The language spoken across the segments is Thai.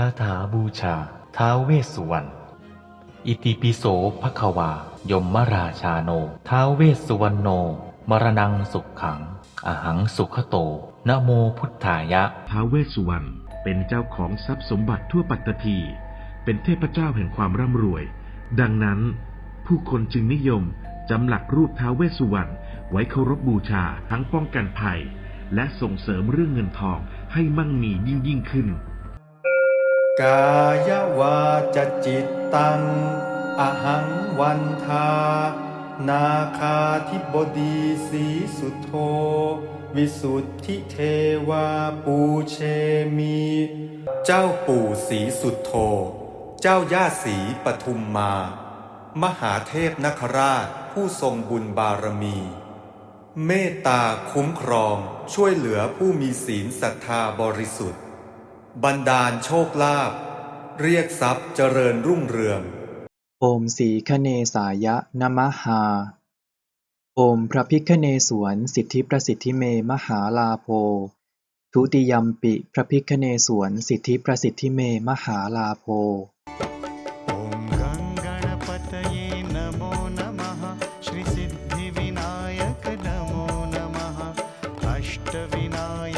คาถาบูชา ท้าวเวสสุวรรณ อิติปิโสภควา ยมมราชาโน ท้าวเวสสุวรรณโน มรณังสุขขัง อหังสุขโตนะโมพุทธายะ ท้าวเวสสุวรรณเป็นเจ้าของทรัพย์สมบัติทั่วปัตตภีเป็นเทพเจ้าแห่งความร่ำรวย ดังนั้น ผู้คนจึงนิยมจำหลักรูปท้าวเวสสุวรรณไว้เคารพบูชาทั้งป้องกันภัย และส่งเสริมเรื่องเงินทองให้มั่งมียิ่งยิ่งขึ้น กายวาจจิตตัง อหังวันทา นาคาธิบดีสีสุโธ วิสุทธิเทวาปูเชมี เจ้าปู่สีสุโธ เจ้าย่าสีปทุมมา มหาเทพนคราชผู้ทรงบุญบารมี เมตตาคุ้มครองช่วยเหลือผู้มีศีลศรัทธาบริสุทธิ์ บันดาลโชคลาภเรียกทรัพย์เจริญรุ่งเรือง โอมสีคเนสายะนมหา โอมพระพิคเนสวนสิทธิประสิทธิเมมหาลาโพ ทุติยมปิพระพิคเนสวนสิทธิประสิทธิเมมหาลาโพวินายก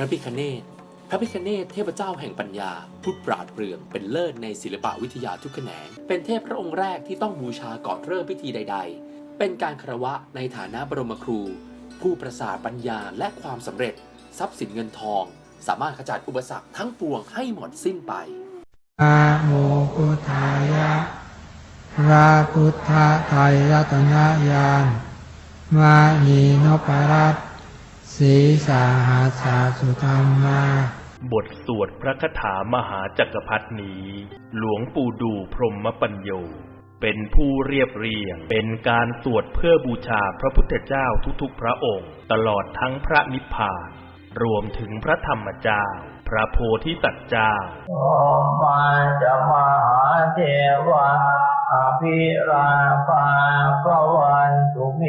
ระพิคเนตพระพิคเนตเทพเจ้าแห่งปัญญาผู้ปราดเปรื่อง เป็นเลิศในศิลปะวิทยาทุกแขนง เป็นเทพพระองค์แรกที่ต้องบูชาก่อนเริ่มพิธีใด ๆ เป็นการคารวะในฐานะบรมครู ผู้ประสาทปัญญาและความสำเร็จ ทรัพย์สินเงินทอง สามารถขจัดอุปสรรคทั้งปวงให้หมดสิ้นไปนะโมพุทธายะพระพุทธไตรรัตนญาณมานีนพรัตน สีสาหาสาสุธรรมาบทสวดพระคาถามหาจักรพรรดินี้ หลวงปู่ดูพรหมปัญโย เป็นผู้เรียบเรียง เป็นการสวดเพื่อบูชาพระพุทธเจ้าทุกๆพระองค์ ตลอดทั้งพระนิพพาน รวมถึงพระธรรมเจ้า พระโพธิสัตว์เจ้าโอมาจะมหาเทวะอภิราภาพวันตุเม